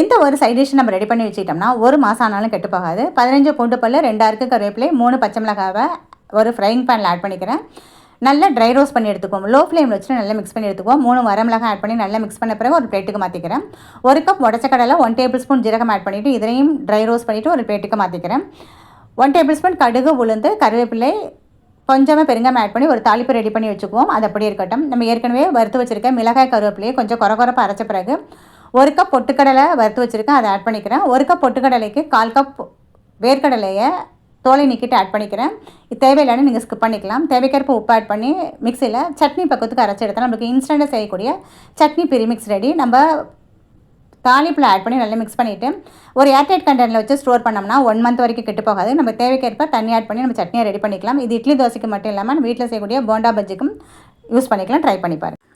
இந்த ஒரு side dish நம்ம ரெடி பண்ணி வச்சுக்கிட்டோம்னா ஒரு மாதம் ஆனாலும் கெட்டு போகாது. பதினஞ்சு பூண்டு பல்லு ரெண்டாயிருக்கு கருவேப்பிலை மூணு பச்சை மிளகாவை ஒரு ஃப்ரைங் பேனில் ஆட் பண்ணிக்கிறேன். நல்லா ட்ரை ரோஸ் பண்ணி எடுத்துக்குவோம். லோ ஃப்ளேமில் வச்சுட்டு நல்லா மிக்ஸ் பண்ணி எடுத்துக்குவோம். மூணு வரமிளகாய் ஆட் பண்ணி நல்லா மிக்ஸ் பண்ண பிறகு ஒரு பிளேட்டுக்கு மாற்றிக்கிறேன் ஒரு கப் உடச்ச கடலை ஒன் டேபிள் ஸ்பூன் ஜீரகம் ஆட் பண்ணிவிட்டு இதையும் ட்ரை ரோஸ் பண்ணிவிட்டு ஒரு பிளேட்டுக்கு மாற்றிக்கிறேன் ஒன் டேபிள் ஸ்பூன் கடுகு உளுந்து கருவேப்பிலை கொஞ்சமாக பெருங்காயம் ஆட் பண்ணி ஒரு தாளிப்பு ரெடி பண்ணி வச்சுக்குவோம். அது அப்படியே இருக்கட்டும். நம்ம ஏற்கனவே வறுத்து வச்சுருக்க மிளகாய் கருவேப்பிலையை கொஞ்சம் குறை குறைப்பு அரைச்ச பிறகு ஒரு கப் பொட்டுக்கடலை வறுத்து வச்சுருக்கேன் அதை ஆட் பண்ணிக்கிறேன். ஒரு கப் பொட்டுக்கடலைக்கு கால் கப் வேர்க்கடலையை தோலை நீக்கிட்டு ஆட் பண்ணிக்கிறேன். இது தேவையில்லைன்னு நீங்கள் ஸ்கிப் பண்ணிக்கலாம். தேவைக்கேற்ப உப்பு ஆட் பண்ணி மிக்சியில் சட்னி பக்கத்துக்கு அரைச்சி எடுத்தால் நம்மளுக்கு இன்ஸ்டண்ட்டாக செய்யக்கூடிய சட்னி பிரி மிக்ஸ் ரெடி நம்ம தாளிப்பில் ஆட் பண்ணி நல்லா மிக்ஸ் பண்ணிவிட்டு ஒரு ஏர்டைட் கண்டெய்னரில் வச்சு ஸ்டோர் பண்ணோம்னா ஒன் மந்த் வரைக்கும் கெட்டு போகாது. நம்ம தேவைக்கேற்ப தண்ணி ஆட் பண்ணி நம்ம சட்னியை ரெடி பண்ணிக்கலாம். இது இட்லி தோசைக்கு மட்டும் இல்லாமல் நம்ம வீட்டில் செய்யக்கூடிய போண்டா பஜ்ஜிக்கும் யூஸ் பண்ணிக்கலாம். ட்ரை பண்ணி பாருங்கள்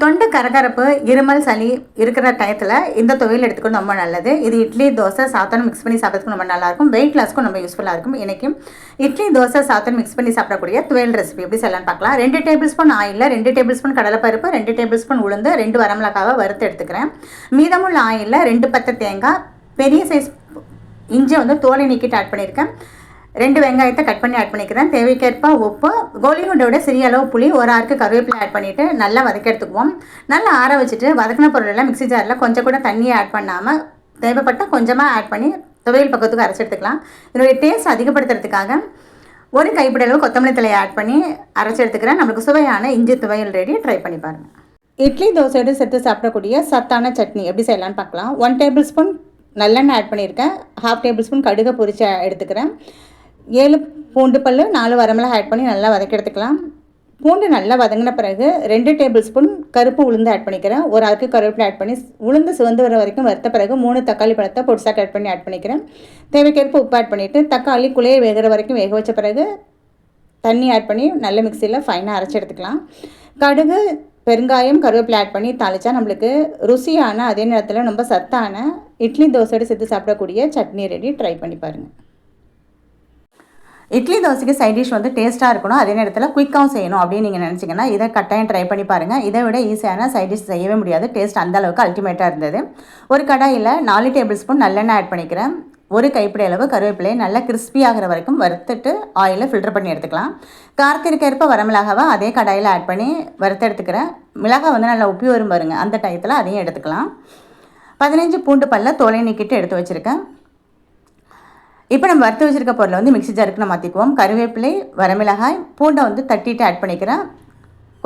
தொண்டை கரகரப்பு இருமல் சளி இருக்கிற டயத்தில் இந்த துவையில் எடுத்துக்கணும் ரொம்ப நல்லது. இது இட்லி தோசை சாத்தனம் மிக்ஸ் பண்ணி சாப்பிட்றதுக்கு ரொம்ப நல்லாயிருக்கும். வெயிட் லாஸ்க்கும் ரொம்ப யூஸ்ஃபுல்லாக இருக்கும். இன்றைக்கும் இட்லி தோசை சாத்தனம் மிக்ஸ் பண்ணி சாப்பிடக்கூடிய துவையல் ரெசிபி எப்படி செய்யலாம்னு பார்க்கலாம். ரெண்டு டேபிள் ஸ்பூன் ஆயிலில் ரெண்டு டேபிள் ஸ்பூன் கடலைப்பருப்பு ரெண்டு டேபிள் ஸ்பூன் உளுந்து ரெண்டு வரமிளகாவை வறுத்து எடுத்துக்கிறேன். மீதமுள்ள ஆயிலில் ரெண்டு பத்து தேங்காய் பெரிய சைஸ் இஞ்சி வந்து தோலை நீக்கிட்டு ஆட் பண்ணியிருக்கேன். ரெண்டு வெங்காயத்தை கட் பண்ணி ஆட் பண்ணிக்கிறேன். தேவைக்கேற்ப உப்பு கோலிகுண்டோட சிறிய அளவு புளி ஒரு ஆறுக்கு கருவேப்பிலை ஆட் பண்ணிவிட்டு நல்லா வதக்க எடுத்துக்குவோம். நல்லா ஆற வச்சுட்டு வதக்கின பொருளெல்லாம் மிக்ஸி ஜாரில் கொஞ்சம் கூட தண்ணியை ஆட் பண்ணாமல் தேவைப்பட்டால் கொஞ்சமாக ஆட் பண்ணி துவையல் பக்கத்துக்கு அரைச்சி எடுத்துக்கலாம். இதனுடைய டேஸ்ட் அதிகப்படுத்துறதுக்காக ஒரு கைப்பிடளவு கொத்தமல்லி தலையை ஆட் பண்ணி அரைச்சி எடுத்துக்கிறேன். நம்மளுக்கு சுவையான இஞ்சி துவையல் ரெடி ட்ரை பண்ணி பாருங்கள் இட்லி தோசையோடு சேர்த்து சாப்பிடக்கூடிய சத்தான சட்னி எப்படி செய்யலாம்னு பார்க்கலாம். ஒன் டேபிள் ஸ்பூன் நல்லெண்ணெய் ஆட் பண்ணியிருக்கேன். ஹாஃப் டேபிள் ஸ்பூன் கடுகை பொரிச்சு எடுத்துக்கிறேன். ஏழு பூண்டு பல் நாலு வரமிளகாய் ஆட் பண்ணி நல்லா வதக்கி எடுத்துக்கலாம் பூண்டு நல்லா வதங்கின பிறகு ரெண்டு டேபிள் ஸ்பூன் கருப்பு உளுந்து ஆட் பண்ணிக்கிறேன். ஒரு அரைக்கு கருவேப்பிலை ஆட் பண்ணி உளுந்து சிவந்து வர வரைக்கும் வறுத்த பிறகு மூணு தக்காளி பழத்தை பொடிசாக ஆட் பண்ணி ஆட் பண்ணிக்கிறேன். தேவைக்கேற்ப உப்பு ஆட் பண்ணிவிட்டு தக்காளி குழைய வேகிற வரைக்கும் வேக வச்ச பிறகு தண்ணி ஆட் பண்ணி நல்ல மிக்சியில் ஃபைனாக அரைச்சி எடுத்துக்கலாம். கடுகு பெருங்காயம் கருவேப்பிலை ஆட் பண்ணி தாளித்தா நம்மளுக்கு ருசியான அதே நேரத்தில் ரொம்ப சத்தான இட்லி தோசையோடு சேர்த்து சாப்பிடக்கூடிய சட்னி ரெடி ட்ரை பண்ணி பாருங்கள் இட்லி தோசைக்கு சைட் டிஷ் வந்து டேஸ்ட்டாக இருக்கணும். அதே நேரத்தில் குயிக்காகவும் செய்யணும் அப்படின்னு நீங்கள் நினச்சிங்கன்னா இதை கட்டாயம் ட்ரை பண்ணி பாருங்கள் இதை விட ஈஸியான சைட் டிஷ் செய்யவே முடியாது. டேஸ்ட் அந்த அளவுக்கு அல்டிமேட்டாக இருந்தது. ஒரு கடாயில் நாலு டேபிள் ஸ்பூன் நல்லெண்ணெய் ஆட் பண்ணிக்கிறேன். ஒரு கைப்பிடி அளவு கருவேப்பிலையை நல்லா கிறிஸ்பி ஆகிற வரைக்கும் வறுத்துட்டு ஆயிலில் ஃபில்டர் பண்ணி எடுத்துக்கலாம். காரத்திற்கேற்ப வரமிளகாவை அதே கடாயில் ஆட் பண்ணி வறுத்து எடுத்துக்கிறேன். மிளகாய் வந்து நல்லா உப்பி வரும் பாருங்க. அந்த டயத்தில் அதையும் எடுத்துக்கலாம். பதினஞ்சு பூண்டு பல்ல தோலை நீக்கிட்டு எடுத்து வச்சுருக்கேன். இப்போ நம்ம வறுத்து வச்சுருக்க பொருளை வந்து மிக்சி ஜாருக்கு நம்ம மாற்றிக்குவோம் கருவேப்பிலை வரமிளகாய் பூண்டை வந்து தட்டிட்டு ஆட் பண்ணிக்கிறேன்.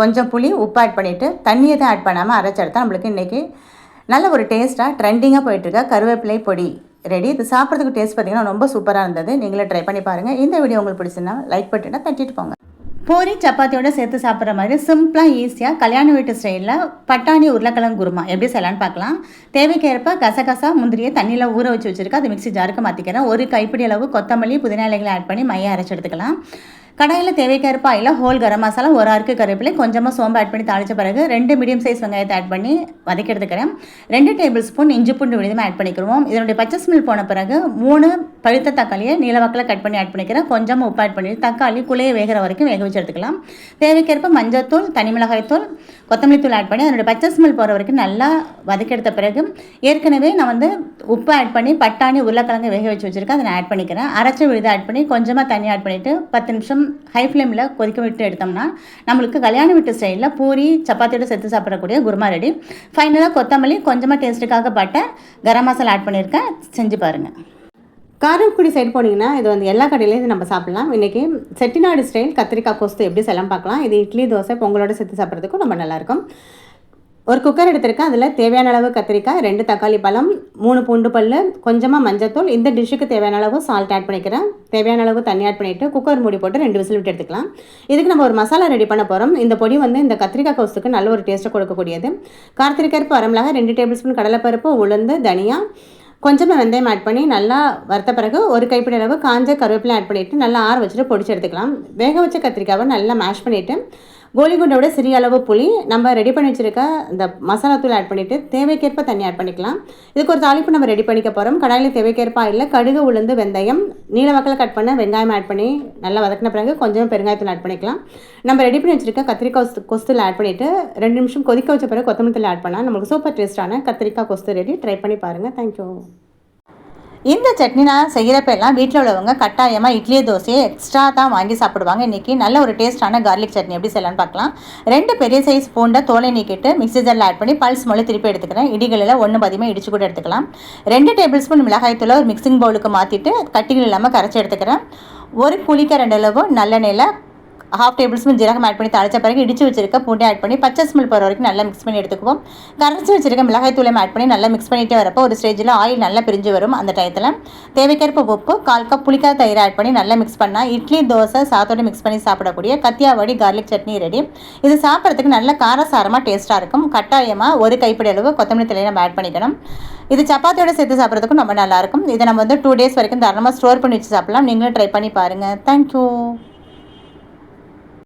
கொஞ்சம் புளி உப்பு ஆட் பண்ணிவிட்டு தண்ணியை தான் ஆட் பண்ணாமல் அரைச்சி நம்மளுக்கு இன்றைக்கி நல்ல ஒரு டேஸ்ட்டாக ட்ரெண்டிங்காக போயிட்டுருக்க கருவேப்பிலை பொடி ரெடி இது சாப்பிட்றதுக்கு டேஸ்ட் பார்த்திங்கன்னா ரொம்ப சூப்பராக இருந்தது. நீங்களே ட்ரை பண்ணி பாருங்கள் இந்த வீடியோ உங்களுக்கு பிடிச்சிருந்தா லைக் பண்ணிட்டுனா தட்டிட்டு போங்க. பூரி சப்பாத்தியோட சேர்த்து சாப்பிட்ற மாதிரி சிம்பிளாக ஈஸியாக கல்யாண வீட்டு ஸ்டைலில் பட்டாணி உருளைக்கிழங்கு குருமா. எப்படி செய்யலான்னு பார்க்கலாம். தேவைக்கேற்ப கசகசா முந்திரியை தண்ணியில் ஊற வச்சு வச்சுருக்கேன் அது மிக்ஸி ஜாருக்கு மாற்றிக்கிறேன் ஒரு கைப்பிடி அளவு கொத்தமல்லி புதினா இலைகளை ஆட் பண்ணி மையை அரைச்சி எடுத்துக்கலாம். கடாயில் தேவைக்கேற்ப ஆயில் ஹோல் கரம் மசாலா ஒரு அறுக்கு கருவேப்பிலை கொஞ்சமாக சோம்பு ஆட் பண்ணி தாளித்த பிறகு ரெண்டு மீடியம் சைஸ் வெங்காயத்தை ஆட் பண்ணி வதக்கி எடுத்துக்கிறேன். ரெண்டு டேபிள் ஸ்பூன் இஞ்சி பூண்டு விழுதுமே ஆட் பண்ணிக்கிறோம் இதனுடைய பச்சை ஸ்மெல் போன பிறகு மூணு பழுத்த தக்காளியை நீளவாக்கில் கட் பண்ணி ஆட் பண்ணிக்கிறேன். கொஞ்சமாக உப்பு ஆட் பண்ணி தக்காளி குழைய வேகிற வரைக்கும் வேக வச்சு எடுத்துக்கலாம். தேவைக்கேற்ப மஞ்சத்தூள் தனி மிளகாய் தூள் கொத்தமல்லி தூள் ஆட் பண்ணி அதனுடைய பச்சை ஸ்மெல் போகிற வரைக்கும் நல்லா வதக்கி எடுத்த பிறகு ஏற்கனவே நான் வந்து உப்பு ஆட் பண்ணி பட்டாணி உருளைக்கிழங்கு வேக வச்சு வச்சுருக்கேன். அதை நான் ஆட் பண்ணிக்கிறேன். அரைச்ச விழுது ஆட் பண்ணி கொஞ்சமாக தண்ணி ஆட் பண்ணிவிட்டு பத்து நிமிஷம் ஹை ஃப்ளேமில் கொதிக்க விட்டு எடுத்தோம்னா நம்மளுக்கு கல்யாண வீட்டு ஸ்டைலில் பூரி சப்பாத்தியோட சேர்த்து சாப்பிடக்கூடிய குருமா ரெடி ஃபைனலாக கொத்தமல்லி கொஞ்சமாக டேஸ்ட்டுக்காக பட்டை கரம் மசாலா ஆட் பண்ணியிருக்கேன். செஞ்சு பாருங்கள் காரைக்குடி சைடு போனீங்கன்னா இது வந்து எல்லா கடையிலையும் இது நம்ம சாப்பிட்லாம். இன்றைக்கி செட்டிநாடு ஸ்டைல் கத்திரிக்காய் கோஸ்து எப்படி செல்லாம் பார்க்கலாம். இது இட்லி தோசை பொங்கலோட சேர்த்து சாப்பிட்றதுக்கும் ரொம்ப நல்லாயிருக்கும் ஒரு குக்கர் எடுத்திருக்கேன். அதில் தேவையான அளவு கத்திரிக்காய் ரெண்டு தக்காளி பழம் மூணு பூண்டு பல் கொஞ்சமாக மஞ்சத்தூள் இந்த டிஷ்ஷுக்கு தேவையான அளவு சால்ட் ஆட் பண்ணிக்கிறேன். தேவையான அளவு தண்ணி ஆட் பண்ணிவிட்டு குக்கர் மூடி போட்டு ரெண்டு விசில் விட்டு எடுத்துக்கலாம். இதுக்கு நம்ம ஒரு மசாலா ரெடி பண்ண போகிறோம் இந்த பொடி வந்து இந்த கத்திரிக்காய் கோஸுக்கு நல்ல ஒரு டேஸ்ட்டை கொடுக்கக்கூடியது. கார்த்திரிக்கருப்பு வரமிளகா ரெண்டு டேபிள் ஸ்பூன் கடலைப்பருப்பு உளுந்து தனியா. கொஞ்சமாக வெந்தயம் ஆட் பண்ணி நல்லா வறுத்த பிறகு ஒரு கைப்பிடி அளவு காஞ்ச கருவேப்பிலை ஆட் பண்ணிவிட்டு நல்லா ஆற வச்சுட்டு பொடிச்சு எடுத்துக்கலாம். வேக வச்ச கத்திரிக்காவை நல்லா மேஷ் பண்ணிவிட்டு கோலிகுண்டை விட சிறிய அளவு புளி. நம்ம ரெடி பண்ணி வச்சுருக்க இந்த மசாலா தூள் ஆட் பண்ணிவிட்டு தேவைக்கேற்ப தண்ணி ஆட் பண்ணிக்கலாம். இதுக்கு ஒரு தாளிப்பு நம்ம ரெடி பண்ணிக்க போகிறோம் கடாயில் தேவைக்கேற்ப இல்லை கடுகு உளுந்து வெந்தயம் நீல வாக்கில் கட் பண்ண வெங்காயம் ஆட் பண்ணி நல்லா வதக்கின பிறகு கொஞ்சம் பெருங்காயத்தூள் ஆட் பண்ணிக்கலாம். நம்ம ரெடி பண்ணி வச்சுருக்க கத்திரிக்காய் கொஸ்து ஆட் பண்ணிவிட்டு ரெண்டு நிமிஷம் கொதிக்க வச்ச பிறகு கொத்தமல்லி ஆட் பண்ணால் நம்மளுக்கு சூப்பர் டேஸ்ட்டான கத்திரிக்காய் கொஸ்து ரெடி ட்ரை பண்ணி பாருங்கள் தேங்க்யூ இந்த சட்னி நான் செய்கிறப்ப எல்லாம் வீட்டில் உள்ளவங்க கட்டாயமாக இட்லி தோசையை எக்ஸ்ட்ரா தான் வாங்கி சாப்பிடுவாங்க. இன்றைக்கி நல்ல ஒரு டேஸ்ட்டான கார்லிக் சட்னி எப்படி செய்யலாம்னு பார்க்கலாம். ரெண்டு பெரிய சைஸ் பூண்டை தோலை நீக்கிட்டு மிக்ஸி ஜாரில் ஆட் பண்ணி பல்ஸ் மொழி திருப்பி எடுத்துக்கிறேன். இடிகளில் ஒன்று பதியமாக இடிச்சு கூட எடுத்துக்கலாம். ரெண்டு டேபிள் ஸ்பூன் மிளகாய்த்தூளை ஒரு மிக்சிங் பவுலுக்கு மாற்றிட்டு கட்டிகள் இல்லாமல் கரைச்சி எடுத்துக்கிறேன். ஒரு புளிக்க ரெண்டு அளவு நல்லெண்ணெயில் ஹாஃப் டேபிள் ஸ்பூன் ஜீரகம் ஆட் பண்ணி தாளிச்ச பிறகு இடிச்சு வச்சிருக்க பூண்டை ஆட் பண்ணி பச்சை ஸ்மெல் போகிற வரைக்கும் நல்லா மிக்ஸ் பண்ணி எடுத்துக்குவோம். கரைச்சி வச்சிருக்க மிளகாய் தூளையும் ஆட் பண்ணி நல்லா மிக்ஸ் பண்ணிகிட்டே வரப்போ ஒரு ஸ்டேஜில் ஆயில் நல்லா பிரிஞ்சு வரும் அந்த டயத்தில் தேவைக்கேற்ப உப்பு கால் கப் புளிக்காத தயிர் ஆட் பண்ணி நல்லா மிக்ஸ் பண்ணால் இட்லி தோசை சாத்தோடு மிக்ஸ் பண்ணி சாப்பிடக்கூடிய கத்தியாவடி கார்லிக் சட்னி ரெடி இது சாப்பிட்றதுக்கு நல்ல காரசாரமாக டேஸ்ட்டாக இருக்கும். கட்டாயமாக ஒரு கைப்பிடி அளவு கொத்தமல்லி தலையை நம்ம ஆட் பண்ணிக்கணும். இது சப்பாத்தியோட சேர்த்து சாப்பிட்றதுக்கும் ரொம்ப நல்லாயிருக்கும் இதை நம்ம வந்து டூ டேஸ் வரைக்கும் தாராளமாக ஸ்டோர் பண்ணி வச்சு சாப்பிடலாம். நீங்களும் ட்ரை பண்ணி பாருங்கள் தேங்க்யூ